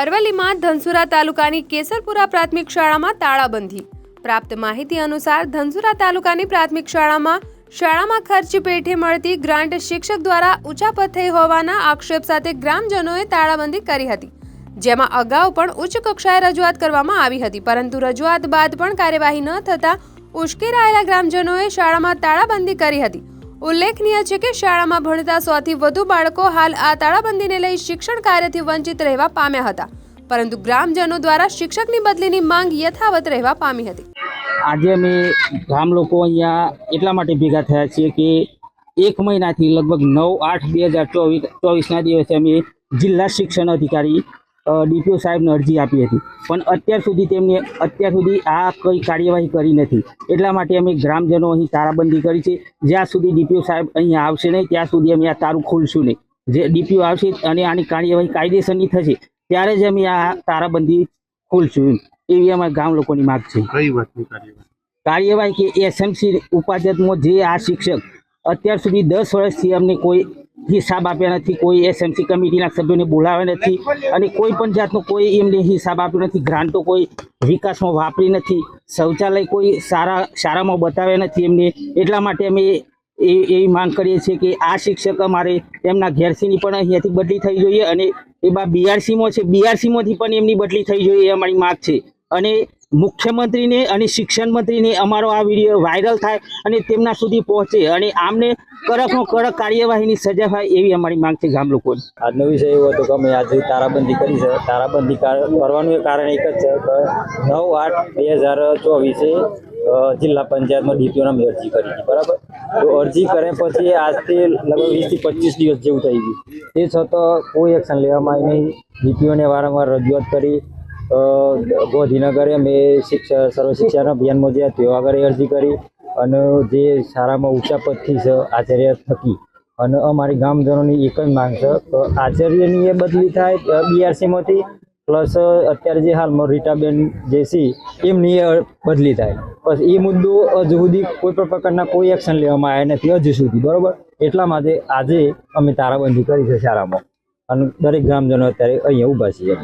અરવલ્લીમાં ધનસુરા તાલુકાની કેસરપુરા પ્રાથમિક શાળામાં તાળાબંધી. પ્રાપ્ત માહિતી અનુસાર ધનસુરા તાલુકાની પ્રાથમિક શાળામાં શાળામાં ખર્ચ પેઠે મળતી ગ્રાન્ટ શિક્ષક દ્વારા ઉચાપત થઈ હોવાના આક્ષેપ સાથે ગ્રામજનોએ તાળાબંધી કરી હતી. જેમાં અગાઉ પણ ઉચ્ચ કક્ષાએ રજૂઆત કરવામાં આવી હતી, પરંતુ રજૂઆત બાદ પણ કાર્યવાહી ન થતાં ઉશ્કેરાયેલા ગ્રામજનોએ શાળામાં તાળાબંધી કરી હતી. ઉલ્લેખનીય છે કે શાળામાં ભણતા સોથી વધુ બાળકો હાલ આ તાળાબંધીને લઈ શિક્ષણ કાર્યથી વંચિત રહેવા પામ્યા હતા. પરંતુ ગ્રામજનો દ્વારા શિક્ષકની બદલીની માંગ યથાવત રહેવા પામી હતી. આજે અમે ગામ લોકો અહીંયા એટલા માટે ભેગા થયા છીએ કે એક મહિનાથી લગભગ નવ આઠ બે હજાર ચોવીસ ચોવીસના દિવસે અમે જિલ્લા શિક્ષણ અધિકારી ડીપીઓ સાહેબને અરજી આપી હતી. પણ અત્યાર સુધી તેમને અત્યાર સુધી આ કોઈ કાર્યવાહી કરી નથી. એટલા માટે અમે ગ્રામજનો અહીં તારાબંધી કરી છે. જ્યાં સુધી ડીપીઓ સાહેબ અહીંયા આવશે નહીં ત્યાં સુધી અમે આ તારું ખોલશું નહીં. જે ડીપીઓ આવશે અને આની કાર્યવાહી કાયદેસરની થશે ત્યારે જ અમે આ તારાબંધી ખોલશું એવી અમારા ગામ લોકોની માગ છે. કઈ વાતની કાર્યવાહી? કાર્યવાહી કે એસએમસી ઉપાધ્યક્ષમાં જે આ શિક્ષક અત્યાર સુધી દસ વર્ષથી અમને કોઈ હિસાબ આપ્યા નથી, કોઈ એસએમસી કમિટીના સભ્યોને બોલાવ્યા નથી અને કોઈ પણ જાતનો કોઈ એમને હિસાબ આપ્યો નથી, ગ્રાન્ટો કોઈ વિકાસમાં વાપરી નથી, શૌચાલય કોઈ સારા શાળામાં બતાવ્યા નથી એમને. એટલા માટે અમે એ એવી માંગ કરીએ છીએ કે આ શિક્ષક અમારે તેમના ઘેરસીની પણ અહીંયાથી બદલી થઈ જોઈએ અને એ બા બીઆરસીમાં છે બીઆરસીમાંથી પણ એમની બદલી થઈ જોઈએ એ અમારી માંગ છે. અને મુખ્યમંત્રીને અને શિક્ષણ મંત્રીને અમારો આ વીડિયો વાયરલ થાય અને તેમના સુધી પહોંચે અને આમને કડકનો કડક કાર્યવાહીની સજા થાય એવી અમારી માંગ છે ગામ લોકોની. આજનો વિષય એવો હતો કે અમે આજે તારાબંધી કરી છે. તારાબંધી કરવાનું એ કારણ એક જ છે કે નવ આઠ બે હજાર ચોવીસે જિલ્લા પંચાયતમાં ડીપીઓને અમે અરજી કરી હતી. બરાબર? તો અરજી કરે પછી આજથી લગભગ વીસથી પચીસ દિવસ જેવું થઈ ગયું. તે છતાં કોઈ એક્શન લેવામાં આવી નહીં. ડીપીઓને વારંવાર રજૂઆત કરી. ગાંધીનગરે અમે શિક્ષા, સર્વ શિક્ષણ અભિયાનમાં જે તેઓ આગળ અરજી કરી અને જે શાળામાં ઊંચા પદથી છે આચાર્ય થકી અને અમારી ગામજનોની એક જ માંગ છે કે આચાર્યની એ બદલી થાય બીઆરસીમાંથી પ્લસ અત્યારે જે હાલમાં રીટાબેન જે છે, એમની બદલી થાય. બસ એ મુદ્દો હજુ સુધી કોઈ પણ પ્રકારના કોઈ એક્શન લેવામાં આવ્યા નથી હજુ સુધી, બરોબર? એટલા માટે આજે અમે તારાબંધી કરી છે શાળામાં. અને દરેક ગ્રામજનો અત્યારે અહીંયા ઊભા છીએ